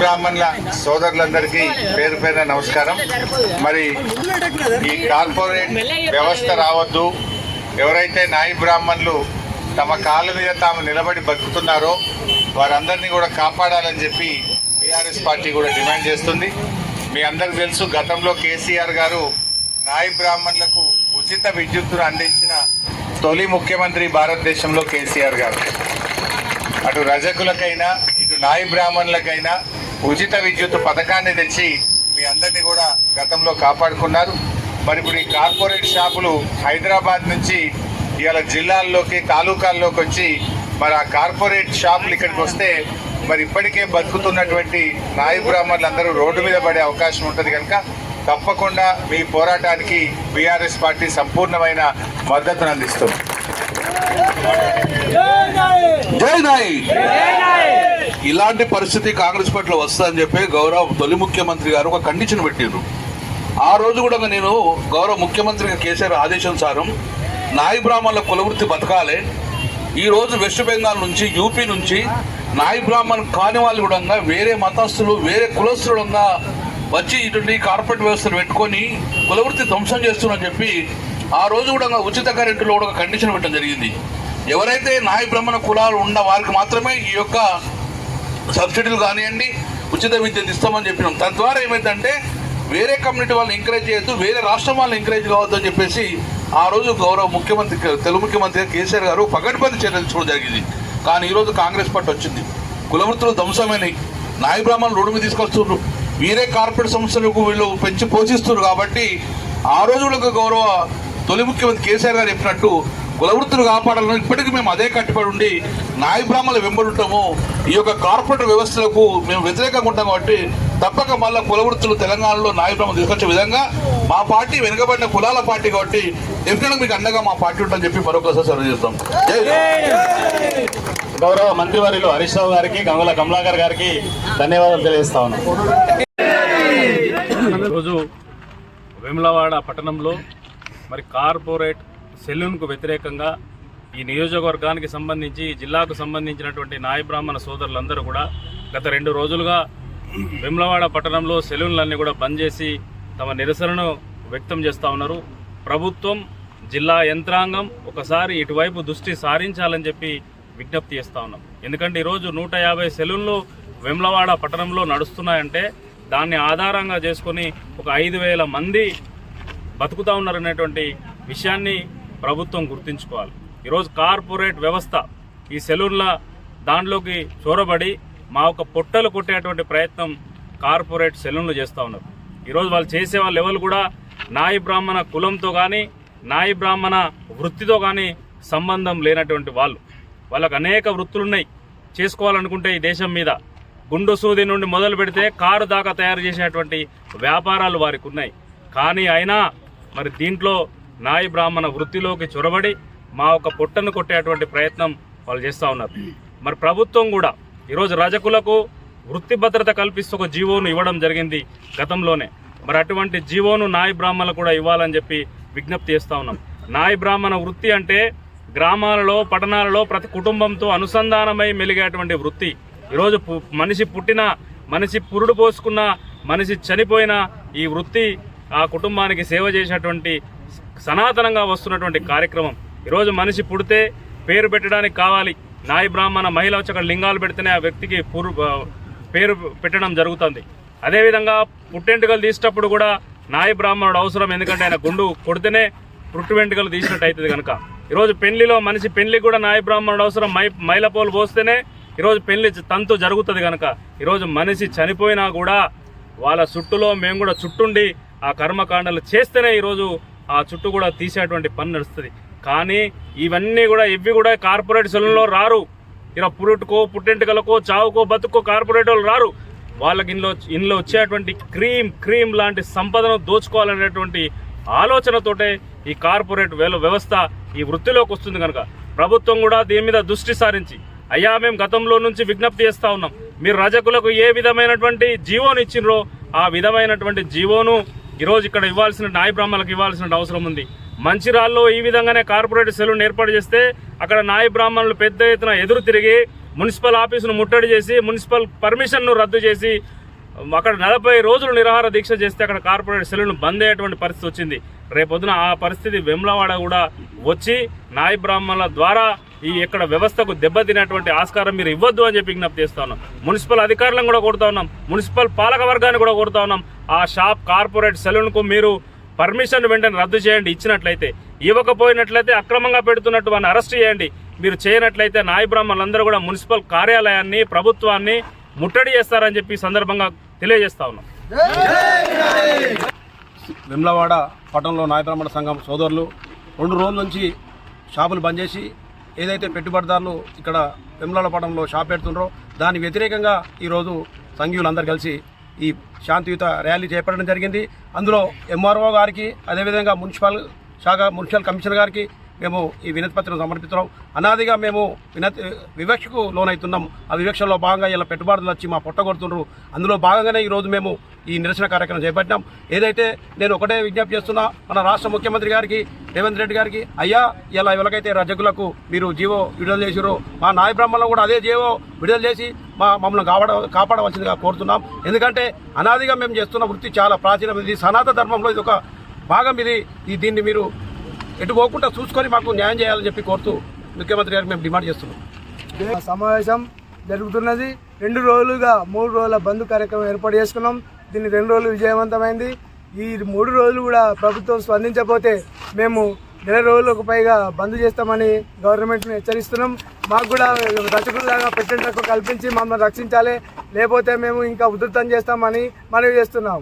బ్రాహ్మణుల సోదరులందరికీ పేరు పేరున నమస్కారం. మరి ఈ కార్పొరేట్ వ్యవస్థ రావద్దు. ఎవరైతే నాయి బ్రాహ్మణులు తమ కాళ్ళ మీద తాము నిలబడి బతుకుతున్నారో వారందరినీ కూడా కాపాడాలని చెప్పి టీఆర్ఎస్ పార్టీ కూడా డిమాండ్ చేస్తుంది. మీ అందరికి తెలుసు గతంలో కేసీఆర్ గారు నాయి బ్రాహ్మణులకు ఉచిత విద్యుత్తును అందించిన తొలి ముఖ్యమంత్రి భారతదేశంలో కేసీఆర్ గారు. అటు రజకులకైనా ఇటు నాయి బ్రాహ్మణులకైనా ఉచిత విద్యుత్ పథకాన్ని తెచ్చి మీ అందరినీ కూడా గతంలో కాపాడుకున్నారు. మరి ఇప్పుడు ఈ కార్పొరేట్ షాపులు హైదరాబాద్ నుంచి ఇవాళ జిల్లాల్లోకి తాలూకాల్లోకి వచ్చి మరి ఆ కార్పొరేట్ షాపులు ఇక్కడికి వస్తే మరి ఇప్పటికే బతుకుతున్నటువంటి నాయి బ్రాహ్మణులందరూ రోడ్డు మీద పడే అవకాశం ఉంటుంది కనుక తప్పకుండా మీ పోరాటానికి బీఆర్ఎస్ పార్టీ సంపూర్ణమైన మద్దతును అందిస్తుంది. జై నాయ్! ఇలాంటి పరిస్థితి కాంగ్రెస్ పార్టీలో వస్తుందని చెప్పి గౌరవ తొలి ముఖ్యమంత్రి గారు ఒక కండిషన్ పెట్టిండ్రు. ఆ రోజు కూడా నేను గౌరవ ముఖ్యమంత్రి కేసీఆర్ ఆదేశానుసారం నాయి బ్రాహ్మణుల కులవృత్తి బతకాలి. ఈ రోజు వెస్ట్ బెంగాల్ నుంచి యూపీ నుంచి నాయి బ్రాహ్మణ్ కాని వాళ్ళు కూడా వేరే మతస్థులు వేరే కులస్తులు వచ్చి ఇటువంటి కార్పొరేట్ వ్యవస్థలు పెట్టుకొని కులవృత్తి ధ్వంసం చేస్తున్నారని చెప్పి ఆ రోజు కూడా ఉచిత కరెంటులో కూడా ఒక కండిషన్ పెట్టడం జరిగింది. ఎవరైతే నాయ బ్రాహ్మణ కులాలు ఉన్న వారికి మాత్రమే ఈ యొక్క సబ్సిడీలు కానివ్వండి ఉచిత విద్యను ఇస్తామని చెప్పినాం. తద్వారా ఏమైందంటే వేరే కమ్యూనిటీ వాళ్ళని ఎంకరేజ్ చేయొద్దు వేరే రాష్ట్రం వాళ్ళని ఎంకరేజ్ కావద్దు అని చెప్పేసి ఆ రోజు గౌరవ ముఖ్యమంత్రి తెలుగు ముఖ్యమంత్రి కేసీఆర్ గారు పగడ్బందీ చర్యలు చూడడం జరిగింది. కానీ ఈరోజు కాంగ్రెస్ పార్టీ వచ్చింది. కులవృత్తులు ధ్వంసమైనవి నాయ బ్రాహ్మణులు రోడ్డు మీద తీసుకొస్తున్నారు. వీరే కార్పొరేట్ సంస్థలకు వీళ్ళు పెంచి పోషిస్తున్నారు కాబట్టి ఆ రోజులకు గౌరవ తొలి ముఖ్యమంత్రి కేసీఆర్ గారు చెప్పినట్టు కులవృత్తులు కాపాడాలని ఇప్పటికీ మేము అదే కట్టుబడి ఉండి నాయ బ్రాహ్మణులు వెంబడుంటాము. ఈ యొక్క కార్పొరేట్ వ్యవస్థలకు మేము వ్యతిరేకంగా ఉంటాం కాబట్టి తప్పక మళ్ళా కులవృత్తులు తెలంగాణలో నాయ బ్రాహ్మణులు తీసుకొచ్చే విధంగా మా పార్టీ వెనుకబడిన కులాల పార్టీ కాబట్టి డెఫినెట్గా మీకు అండగా మా పార్టీ ఉంటుందని చెప్పి మరొకసారి సర్వ్ చేస్తాం. గౌరవ మంత్రివర్యులు హరీష్ రావు గారికి గంగుల కమలాకర్ గారికి ధన్యవాదాలు తెలియజేస్తా ఉన్నాం. ఈరోజు వేములవాడ పట్టణంలో మరి కార్పొరేట్ సెలూన్కు వ్యతిరేకంగా ఈ నియోజకవర్గానికి సంబంధించి జిల్లాకు సంబంధించినటువంటి నాయ బ్రాహ్మణ సోదరులందరూ కూడా గత రెండు రోజులుగా వేములవాడ పట్టణంలో సెలూన్లన్నీ కూడా బంద్ చేసి తమ నిరసనను వ్యక్తం చేస్తూ ఉన్నారు. ప్రభుత్వం జిల్లా యంత్రాంగం ఒకసారి ఇటువైపు దృష్టి సారించాలని చెప్పి విజ్ఞప్తి చేస్తూ ఉన్నాం. ఎందుకంటే ఈరోజు నూట యాభై సెలూన్లు వెమ్లవాడ పట్టణంలో నడుస్తున్నాయంటే దాన్ని ఆధారంగా చేసుకొని ఒక ఐదు వేల మంది బతుకుతా ఉన్నారనేటువంటి విషయాన్ని ప్రభుత్వం గుర్తుంచుకోవాలి. ఈరోజు కార్పొరేట్ వ్యవస్థ ఈ సెలూన్ల దాంట్లోకి చొరబడి మా ఒక పొట్టలు కొట్టేటువంటి ప్రయత్నం కార్పొరేట్ సెలూన్లు చేస్తూ ఉన్నారు. ఈరోజు వాళ్ళు చేసే వాళ్ళ ఎవరు కూడా నాయి బ్రాహ్మణ కులంతో కానీ నాయి బ్రాహ్మణ వృత్తితో కానీ సంబంధం లేనటువంటి వాళ్ళు. వాళ్ళకు అనేక వృత్తులున్నాయి. చేసుకోవాలనుకుంటే ఈ దేశం మీద గుండు సూది నుండి మొదలు పెడితే కారు దాకా తయారు చేసేటువంటి వ్యాపారాలు వారికి ఉన్నాయి. కానీ అయినా మరి దీంట్లో నాయి బ్రాహ్మణ వృత్తిలోకి చొరబడి మా ఒక పొట్టను కొట్టేటువంటి ప్రయత్నం వాళ్ళు చేస్తూ ఉన్నారు. మరి ప్రభుత్వం కూడా ఈరోజు రజకులకు వృత్తి భద్రత కల్పిస్తూ ఒక జీవోను ఇవ్వడం జరిగింది గతంలోనే. మరి అటువంటి జీవోను నాయి బ్రాహ్మణులు కూడా ఇవ్వాలని చెప్పి విజ్ఞప్తి చేస్తూ ఉన్నాం. నాయి బ్రాహ్మణ వృత్తి అంటే గ్రామాలలో పట్టణాలలో ప్రతి కుటుంబంతో అనుసంధానమై మెలిగేటువంటి వృత్తి. ఈరోజు పు- మనిషి పుట్టిన మనిషి పురుడు పోసుకున్న మనిషి చనిపోయిన ఈ వృత్తి ఆ కుటుంబానికి సేవ చేసేటువంటి సనాతనంగా వస్తున్నటువంటి కార్యక్రమం. ఈరోజు మనిషి పుడితే పేరు పెట్టడానికి కావాలి. నాయి బ్రాహ్మణ మహిళ వచ్చి అక్కడ లింగాలు పెడితేనే ఆ వ్యక్తికి పూర్ పేరు పెట్టడం జరుగుతుంది. అదేవిధంగా పుట్టెంటుకలు తీసేటప్పుడు కూడా నాయి బ్రాహ్మణుడు అవసరం ఎందుకంటే ఆయన గుండు కొడితేనే పుట్టు వెంట్రుకలు తీసినట్టు అవుతుంది కనుక. ఈరోజు పెళ్ళిలో మనిషి పెళ్ళి కూడా నాయ బ్రాహ్మణుడు అవసరం మై మైలపోలు పోస్తేనే ఈరోజు పెళ్ళి తంతు జరుగుతుంది కనుక. ఈరోజు మనిషి చనిపోయినా కూడా వాళ్ళ చుట్టులో మేము కూడా చుట్టుండి ఆ కర్మకాండలు చేస్తేనే ఈరోజు ఆ చుట్టూ కూడా తీసేటువంటి పని నడుస్తుంది. కానీ ఇవన్నీ కూడా ఇవి కూడా కార్పొరేట్ సెలవులో రారు. ఇలా పురుటుకో పుట్టెంటుకలకో చావుకో బతుకో కార్పొరేట్ వాళ్ళు రారు. వాళ్ళకి ఇందులో ఇందులో వచ్చేటువంటి క్రీమ్ క్రీమ్ లాంటి సంపదను దోచుకోవాలనేటువంటి ఆలోచనతోటే ఈ కార్పొరేట్ వ్యవ- వ్యవస్థ ఈ వృత్తిలోకి వస్తుంది కనుక. ప్రభుత్వం కూడా దీని మీద దృష్టి సారించి అయ్యా మేము గతంలో నుంచి విజ్ఞప్తి చేస్తూ ఉన్నాం. మీరు రజకులకు ఏ విధమైనటువంటి జీవోను ఇచ్చినరో ఆ విధమైనటువంటి జీవోను ఈరోజు ఇక్కడ ఇవ్వాల్సిన నాయ బ్రాహ్మణులకు ఇవ్వాల్సిన అవసరం ఉంది. మంచిరాల్లో ఈ విధంగానే కార్పొరేట్ సెలవును ఏర్పాటు చేస్తే అక్కడ నాయ బ్రాహ్మణులు పెద్ద ఎత్తున ఎదురు తిరిగి మున్సిపల్ ఆఫీసును ముట్టడి చేసి మున్సిపల్ పర్మిషన్ను రద్దు చేసి అక్కడ నలభై రోజులు నిరాహార దీక్ష చేస్తే అక్కడ కార్పొరేట్ సెలవును బంద్ అయ్యేటువంటి పరిస్థితి వచ్చింది. రేపొద్దున ఆ పరిస్థితి వెమ్లవాడ కూడా వచ్చి నాయ బ్రాహ్మణుల ద్వారా ఈ ఇక్కడ వ్యవస్థకు దెబ్బతినటువంటి ఆస్కారం మీరు ఇవ్వద్దు అని చెప్పి విజ్ఞప్తి చేస్తా ఉన్నాం. మున్సిపల్ అధికారులను కూడా కొడుతా ఉన్నాం. మున్సిపల్ పాలక వర్గాన్ని కూడా కొడుతా ఉన్నాం. ఆ షాప్ కార్పొరేట్ సెలూన్కు మీరు పర్మిషన్ వెంటనే రద్దు చేయండి ఇచ్చినట్లయితే. ఇవ్వకపోయినట్లయితే అక్రమంగా పెడుతున్నట్టు వాడిని అరెస్ట్ చేయండి. మీరు చేయనట్లయితే నాయ బ్రాహ్మణులందరూ కూడా మున్సిపల్ కార్యాలయాన్ని ప్రభుత్వాన్ని ముట్టడి చేస్తారని చెప్పి సందర్భంగా తెలియజేస్తా ఉన్నాం. వెమ్లవాడ పట్టణంలో నాయబ్రాహ్మణ సంఘం సోదరులు రెండు రోజుల నుంచి షాపులు బంద్ చేసి ఏదైతే పెట్టుబడిదారులు ఇక్కడ వెమ్లవాడ షాప్ పెడుతున్నారో దాని వ్యతిరేకంగా ఈరోజు సంఘీయులందరూ కలిసి ఈ శాంతియుత ర్యాలీ చేపట్టడం జరిగింది. అందులో ఎంఆర్ఓ గారికి అదేవిధంగా మున్సిపల్ శాఖ మున్సిపల్ కమిషనర్ గారికి మేము ఈ వినతి పత్రం సమర్పిస్తున్నాం. అనాదిగా మేము వినతి వివక్షకు లోనవుతున్నాం ఆ వివక్షలో భాగంగా ఇలా పెట్టుబడులు వచ్చి మా పొట్ట అందులో భాగంగానే ఈరోజు మేము ఈ నిరసన కార్యక్రమం చేపట్టినాం. ఏదైతే నేను ఒకటే విజ్ఞప్తి చేస్తున్నా మన రాష్ట్ర ముఖ్యమంత్రి గారికి రేవంత్ రెడ్డి గారికి అయ్యా ఇలా ఎవరికైతే రజకులకు మీరు జీవో విడుదల చేసిరో మా నాయ బ్రహ్మలను కూడా అదే జీవో విడుదల చేసి మా మమ్మల్ని కాపాడ కాపాడవలసిందిగా కోరుతున్నాం. ఎందుకంటే అనాదిగా మేము చేస్తున్న వృత్తి చాలా ప్రాచీనమైనది. సనాతన ధర్మంలో ఇది ఒక భాగం ఇది. ఈ దీన్ని మీరు ఎటు పోకుండా చూసుకొని మాకు న్యాయం చేయాలని చెప్పి కోరుతూ ముఖ్యమంత్రి గారికి మేము డిమాండ్ చేస్తున్నాం. సమావేశం జరుగుతున్నది. రెండు రోజులుగా మూడు రోజుల బంద్ కార్యక్రమం ఏర్పాటు చేసుకున్నాం. దీన్ని రెండు రోజులు విజయవంతమైంది. ఈ మూడు రోజులు కూడా ప్రభుత్వం స్పందించకపోతే మేము నెల రోజులకు పైగా బంద్ చేస్తామని గవర్నమెంట్ని హెచ్చరిస్తున్నాం. మాకు కూడా రచకుల్లాగా పెట్టేటకు కల్పించి మమ్మల్ని రక్షించాలి. లేకపోతే మేము ఇంకా ఉధృతం చేస్తామని మనవి చేస్తున్నాం.